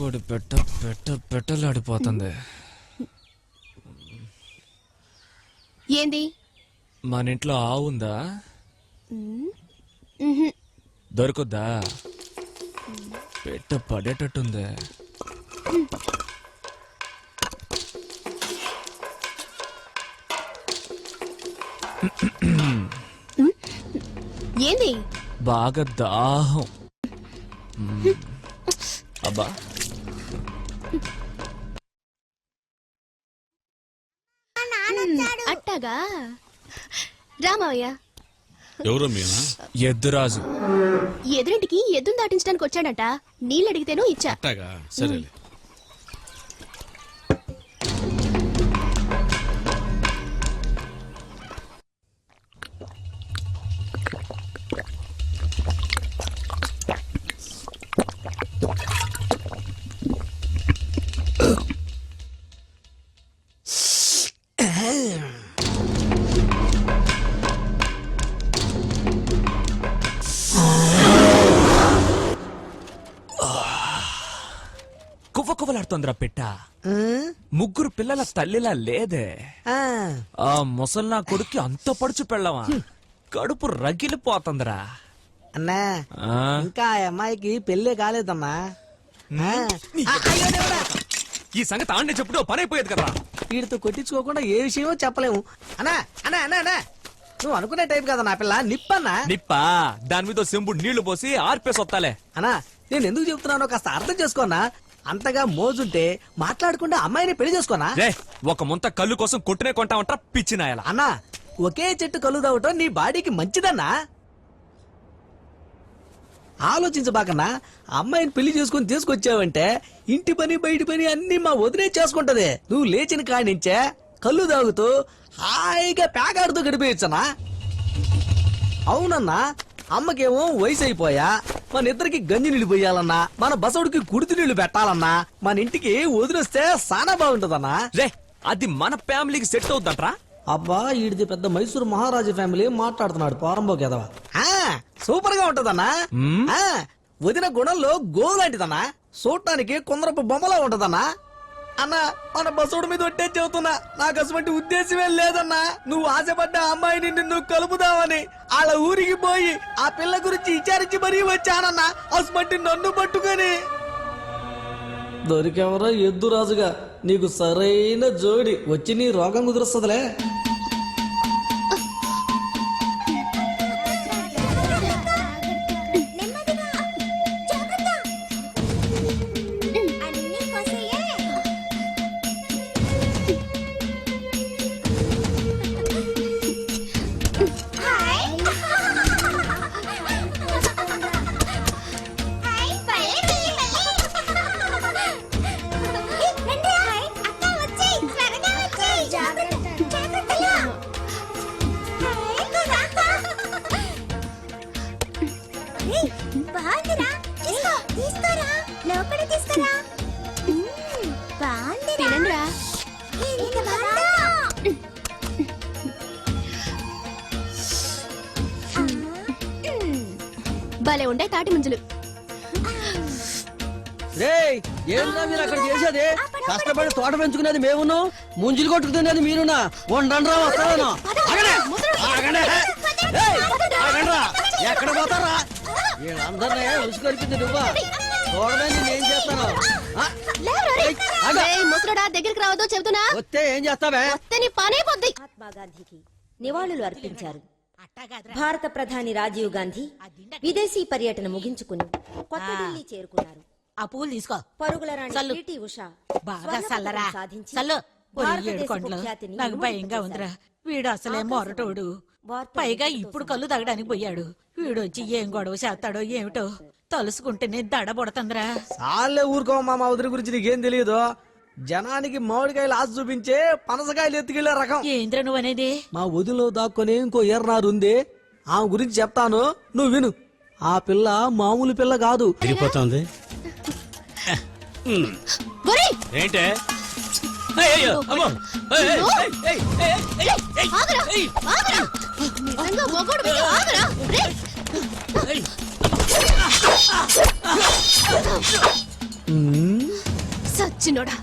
నాటుకోడి పెట్ట పెట్ట పెట్టలాడిపోతుంది. ఏంది? మన ఇంట్లో ఆవు ఉందా? దొరుకుద్దా? పెట్ట పడేటట్టుంది. ఏంది? బాగా దాహం. అబ్బా. అట్టాగా? రామయ్య ఎవరో మీనా? ఎద్దురాజు. ఎదురింటికి ఎద్దును దాటించడానికి వచ్చాడంట. నీళ్ళు అడిగితేనూ ఇచ్చా. అట్టాగా? సరేలే. కువ్వలాడుతోందిరా పెట్ట. ముగ్గురు పిల్లల తల్లిలా లేదే. ఆ. ముసల్నా కొడుక్కి అంత పడుచు పెళ్ళవా కడుపు రగిలిపోతుందిరా. అన్నా ఇంకా అమ్మాయికి పెళ్ళే కాలేదమ్మా! ఈ సంగతి ఆడిని చెప్పుడు పని అయిపోయేది కదా. వీడితో కొట్టించుకోకుండా ఏ విషయమో చెప్పలేము. అన్నా అన్నా అన్నా అన్నా. నువ్వు అనుకునే టైప్ కదా నా పిల్ల. నిప్పన్నా. నిప్పా? దాని మీద చెంబు నీళ్ళు పోసి ఆర్పేసి వస్తాలే. అన్నా నేను ఎందుకు చెప్తున్నానో కాస్త అర్థం చేసుకోనా అంతగా మోజుంటే మాట్లాడకుండా అమ్మాయిని పెళ్ళి చేసుకోనా? రే ఒక ముంత కళ్ళు కోసం కొట్టునే కొంటా ఉంటా పిచ్చినాయలా అన్నా ఒకే చెట్టు కళ్ళు తాగటం నీ బాడీకి మంచిదన్నా? ఆలోచించబాకన్నా అమ్మాయిని పెళ్ళి చేసుకుని తీసుకొచ్చావంటే ఇంటి పని బయటి పని అన్ని మా వదిలే చేసుకుంటది. నువ్వు లేచిన కాడి నుంచే కళ్ళు తాగుతూ హాయిగా పేకాడుతూ గడిపేయచ్చనా అవునన్నా అమ్మకేమో వయసు అయిపోయా మన ఇద్దరికి గంజి నీళ్ళు పోయాలన్నా మన బసవుడికి కుడితి నీళ్ళు పెట్టాలన్నా మన ఇంటికి వదిలేస్తే సానా బాగుంటదన్నా. రే అది మన ఫ్యామిలీకి సెట్ అవుద్దంట్రా అబ్బా ఈడిది పెద్ద మైసూరు మహారాజు ఫ్యామిలీ మాట్లాడుతున్నాడు పోరంబోకి ఎదవ సూపర్గా ఉంటదన్నా. ఆ, వదిన గుణంలో గో లాంటిదన్నా. చూడటానికి కొందరపు బొమ్మలా ఉంటదన్నా. అన్న మన బసోడు మీద ఒట్టే చెబుతున్నా. నాకు అటువంటి ఉద్దేశమే లేదన్నా. నువ్వు ఆశపడ్డ అమ్మాయిని నిన్ను కలుపుదామని వాళ్ళ ఊరికి పోయి ఆ పిల్ల గురించి విచారించి మరీ వచ్చానన్నా. అసమంటి నన్ను పట్టుకొని. దొరికెవరా ఎద్దు రాజుగా? నీకు సరైన జోడి. వచ్చి నీ రోగం కుదురుస్తుందిలే. భలే ఉండే తాటి ముంజలు. రేయ్ ఏంటో మీరు అక్కడ చేసేది? కష్టపడి తోట పెంచుకునేది మేమును ముంజులు కొట్టుకుతున్నది మీరునా? వండండ్రా వస్తాను. ఆగండి. ఎక్కడ పోతారా వీళ్ళందరినీ ఉసుకొరిపింది నువ్వా? చూడమే నేను ఏం చేస్తాను. ఆ? ఏయ్, ఆగు. ఏయ్, ముసలోడా దగ్గరికి రావద్దు చెబుతున్నా. వస్తే ఏం చేస్తావే? వస్తే నీ పనైపోద్ది మహాత్మా గాంధీకి నివాళులు అర్పించారు. భారత ప్రధాని రాజీవ్ గాంధీ విదేశీ పర్యటన ముగించుకుని కొత్త ఢిల్లీ చేరుకున్నారు. ఆ పూలు తీసుకో. పరుగుల రాణి. పిటి ఉష బాగా పతకం సాధించి నాకు భయంగా ఉందిరా. వీడు అసలే మొరటోడు. పైగా ఇప్పుడు కళ్ళు తగ్గడానికి పోయాడు. వీడు వచ్చి ఏం గొడవ చేస్తాడో ఏమిటో తలుసుకుంటేనే దడబడుతుందిరా. చాలే ఊరుకో మా వదిలి గురించి నీకేం తెలియదు? జనానికి మామిడికాయలు ఆశ చూపించే పనసకాయలు ఎత్తుకెళ్ళే రకం. ఏంద్ర నువ్వనేది? మా వదిలో దాక్కుని ఇంకో ఎర్రనారు ఉంది. ఆమె గురించి చెప్తాను నువ్వు విను. ఆ పిల్ల మామూలు పిల్ల కాదు. తిరిగిపోతుంది ఒరేయ్, ఏంటే? అయ్యో అమ్మో! ఏయ్, ఏయ్, ఏయ్, ఏయ్, ఏయ్, ఏయ్, ఆగురా, ఏయ్, ఆగురా. నిజంగా మొగోడు మీద ఆగురా. రేయ్, ఏయ్. సచ్చినోడా!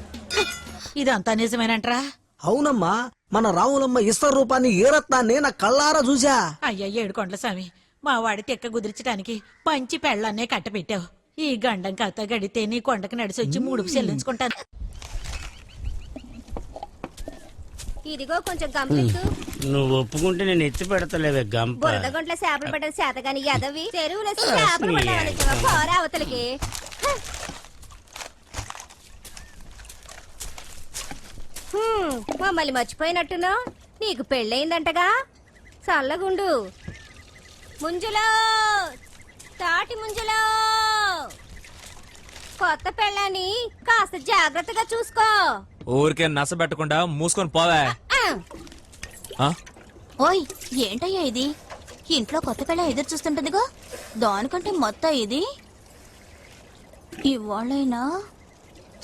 ఇదంతా నిజమేనంట్రా? అవునమ్మా మన రాములమ్మ ఇస్త రూపాన్ని ఏ రత్నాన్ని నా కళ్ళారా చూసా అయ్యా ఏడుకొండల స్వామి మా వాడి తెక్క కుదిర్చడానికి పంచి పెళ్ళాన్నే కట్టపెట్టావు ఈ గండం కథ గడితే నీ కొండకు నడిచి వచ్చి మూడుకు చెల్లించుకుంటాను. ఇదిగో కొంచెం గమనించు నువ్వు ఒప్పుకుంటే నేను ఎత్తి పెడతలేవే గంప. బురదగుంట్ల చేపలు పడ్డ చేత గాని ఎదవి చెరువులో చేపలు పడ్డావని పోరా అవతలికి. హ. మమ్మల్ని మర్చిపోయినట్టున్నా నీకు పెళ్ళయిందంటగా? చల్లగుండు. ముంజులో! తాటి ముంజులో! కొత్త పెళ్ళని కాస్త జాగ్రత్తగా చూసుకో. ఊరికే నస పెట్టకుండా మూసుకొని పోవే. ఆ. ఓయ్ ఏంటయ్యా ఇది? ఇంట్లో కొత్త పిల్ల ఎదురు చూస్తుంటుందిగా? దానికంటే మొత్తం ఇది? ఇవాళ్ళైనా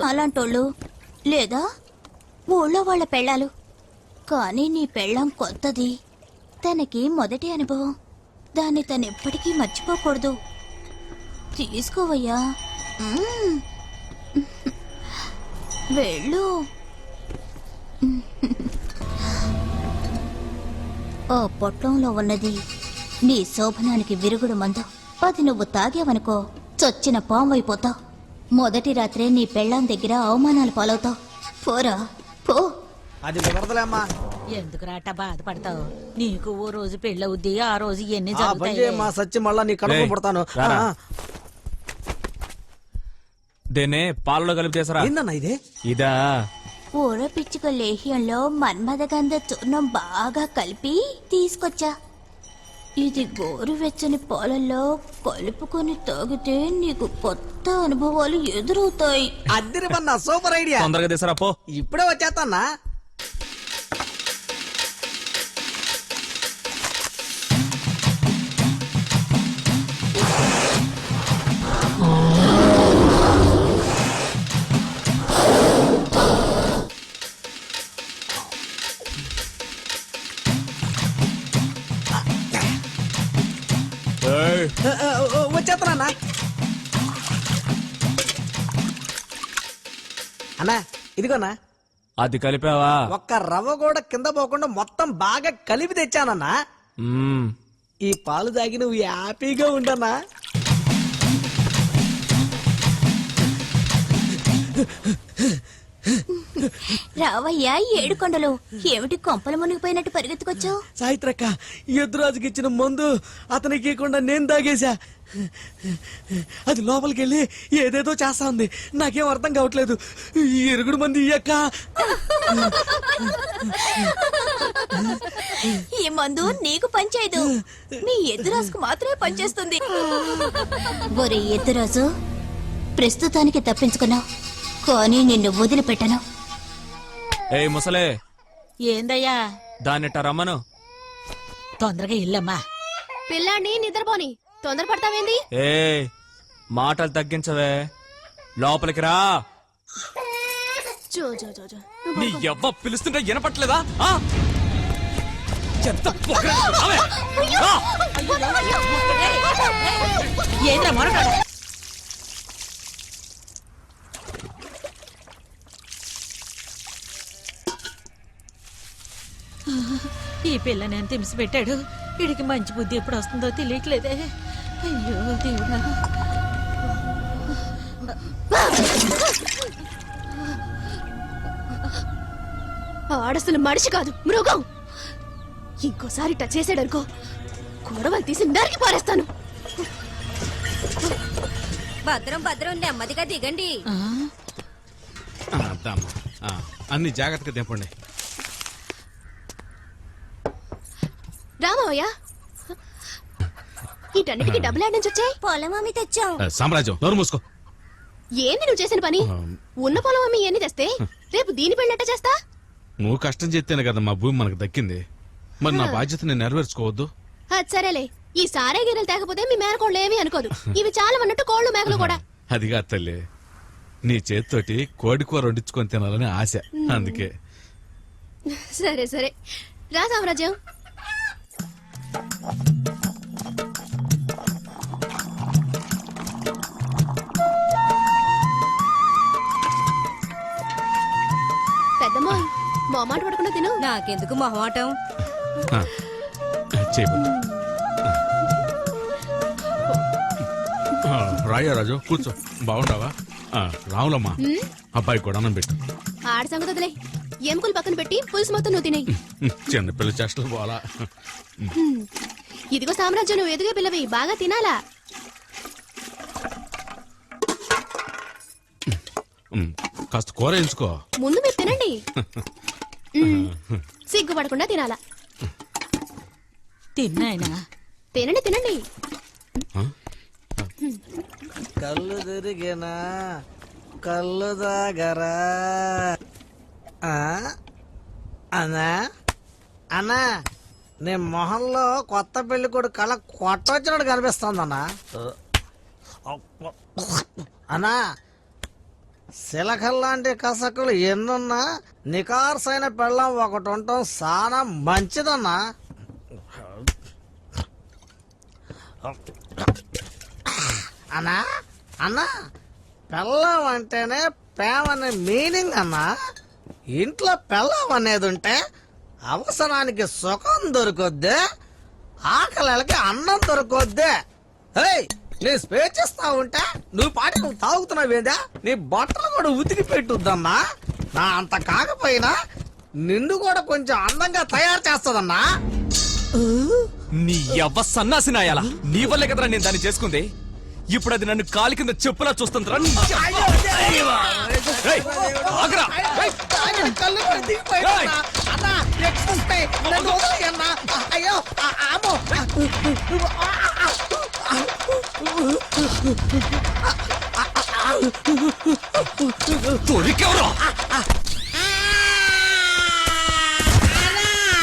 అలాంటోళ్ళు లేదా? ఊళ్ళో వాళ్ళ పెళ్ళాలు. కానీ నీ పెళ్ళం కొత్తది. తనకి మొదటి అనుభవం. దాన్ని తను ఎప్పటికీ మర్చిపోకూడదు. తీసుకోవయ్యా. మ్మ్. వెళ్ళు. ఆ పొట్లంలో ఉన్నది. నీ శోభనానికి విరుగుడు మందు. అది నువ్వు తాగావనుకో చొచ్చిన పాము అయిపోతావు. మొదటి రాత్రే నీ పెళ్ళాం దగ్గర అవమానాలు పాలవుతావు. పోరా. పో. అది కుదరదులేమ్మా ఎందుకు రాట బాధపడతావు? నీకు ఓ రోజు పెళ్ళవుద్ది ఆ రోజు ఎన్ని ఆ పని చేయమ్మా జరుగుతాయి సచ్చి మళ్ళా నీ కడుపు పుడతాను. రారా. దేనే పాలలో కలిపి చేసరా ఏందన్నా ఇదే? ఇదా. ఊర పిచ్చుక లేహ్యంలో మన్మథగంధ చూర్ణం బాగా కలిపి తీసుకొచ్చా. ఇది గోరువెచ్చని పాలల్లో కలుపుకొని తాగితే నీకు కొత్త అనుభవాలు ఎదురవుతాయి. అద్దరిపన్నా సూపర్ ఐడియా. తొందరగా తీసరా పో. ఇప్పుడే వచ్చేస్తానా అన్నా ఇదిగోనా. అది కలిపావా? ఒక్క రవ్వ కూడా కింద పోకుండా మొత్తం బాగా కలిపి తెచ్చానన్నా. మ్మ్. ఈ పాలు తాగి నువ్వు హ్యాపీగా ఉండనా రావయ్యా ఏడుకొండలు ఏమిటి కొంపల మునిగిపోయినట్టు పరిగెత్తుకొచ్చావు? సాయిత్రక్క ఎదురాజుకి ఇచ్చిన మందు అతనికి ఇవ్వకుండా నేను తాగేశా. అది లోపలికి వెళ్ళి ఏదేదో చేస్తా ఉంది. నాకేం అర్థం కావట్లేదు. ఈ ఇరుగుడు మంది ఇయ్యక్క ఈ మందు నీకు పనిచేయదు నీ ఎదురాజుకు మాత్రమే పనిచేస్తుంది. ఒరే ఎదురాజు ప్రస్తుతానికి తప్పించుకున్నావు. కానీ నిన్ను వదిలిపెట్టను. ఏయ్ ముసలే. ఏందయ్యా? దాన్నిట రమ్మను. తొందరగా ఇల్లమ్మా. పిల్లాన్ని నిద్రపోని. తొందరపడతావేంది? ఏ మాటలు తగ్గించవే. లోపలికి రా. జో జో జో జో నీ ఎవ్వ పిలుస్తుంటే వినపట్లేదా? ఆ? ఎంత పొగరు. రావే. రా. ఏంద్రా మొరటాడు ఈ పిల్ల నేను తిమిసి పెట్టాడు వీడికి మంచి బుద్ధి ఎప్పుడు వస్తుందో తెలియట్లేదే. అయ్యో దేవుడా. ఆడసలు మనిషి కాదు మృగం. ఇంకోసారి టచ్ చేసాడనుకో గొడవలు తీసి నరికి పారేస్తాను. భద్రం భద్రం నెమ్మదిగా దిగండి. అన్ని జాగ్రత్తగా దింపండి రామయ్య. వీటన్నిటికీ డబ్బులు యాడ్ నుంచి వచ్చాయి. పొలం అమ్మి తెచ్చాం. ఆ, సామ్రాజ్యం నోరు మూసుకో. ఏంది నువ్వు చేసిన పని? ఉన్న పొలం అమ్మి ఎన్ని తెస్తే రేపు దీని పెళ్ళట చేస్తా? నువ్వు కష్టం చేస్తేనే కదా మా భూమి మనకు దక్కింది. మరి నా బాధ్యత నేను నెరవేర్చుకోవద్దు. అది సరేలే. ఈ సారే గిన్నెలు తేకపోతే మీ మేనకోళ్ళు ఏమీ అనుకోదు. ఇవి చాలా అన్నట్టు కోళ్ళు మేకలు కూడా. అదిగా తల్లి. నీ చేతితోటి కోడి కూర వండించుకొని తినాలని ఆశ. అందుకే. సరే సరే. రా సామ్రాజ్యం. పెద్దమ్మా మొహమాట పడకుండా తిను. నాకెందుకు మొహమాటం రాయా రాజు కూర్చో. బాగుంటావా? రావులమ్మా అబ్బాయి కూడా అన్నం పెట్టు. ఆడ సంగతి ఏం ఎముకలు పక్కన పెట్టి పులుసు మొత్తం నువ్వు తినేయి. చిన్నపిల్ల చేష్టలు పోవాలా. ఇదిగో సామ్రాజ్యం నువ్వు ఎదుగే పిల్లవి. బాగా తినాలా? ఉమ్, కాస్త కూర ఎంచుకో ముందు మీరు తినండి. సిగ్గుపడకుండా తినాలా? తిన్నాయనా? తినండి తినండి. కళ్ళు తిరిగినా కళ్ళు దాగరా ఆ? అన్నా అన్నా నీ మొహంలో కొత్త పెళ్ళి కొడు కళ కొట్టొచ్చినట్టు కనిపిస్తుందన్నా. అన్నా శిలకల్లాంటి కసకులు ఎన్నున్నా నికార్సైన పెళ్ళం ఒకటి ఉండటం చాలా మంచిదన్నా. అన్నా అన్నా పెళ్ళం అంటేనే ప్రేమనే మీనింగ్ అన్నా. ఇంట్లో పెళ్ళం అనేది ఉంటే అవసరానికి సుఖం దొరుకుద్ది ఆకలికి అన్నం దొరుకుద్ది. హేయ్ నేను స్పేచ్ ఇస్తా ఉంటే నువ్వు పాటి నువ్వు తాగుతున్నావేందా? నీ బట్టలు కూడా ఉతికి పెట్టుద్దమ్మా. నా అంత కాకపోయినా నిన్ను కూడా కొంచెం అందంగా తయారు చేస్తుందన్నా నీ ఎవ్వ సన్నాసి నాయాలా నీ వల్లే కదరా నేను దాన్ని చేసుకుంది? ఇప్పుడు అది నన్ను కాలి కింద చెప్పులా చూస్తుందిరా నీ అబ్బా. ఏయ్, ఆగరా. ఏయ్, ఆయన కళ్ళు కూడా దిగిపోయాడన్నా. అన్నా, ఎక్స్పై, నన్ను వదిలేయన్నా. అయ్యో, ఆ, ఆమో. దొరికెవరా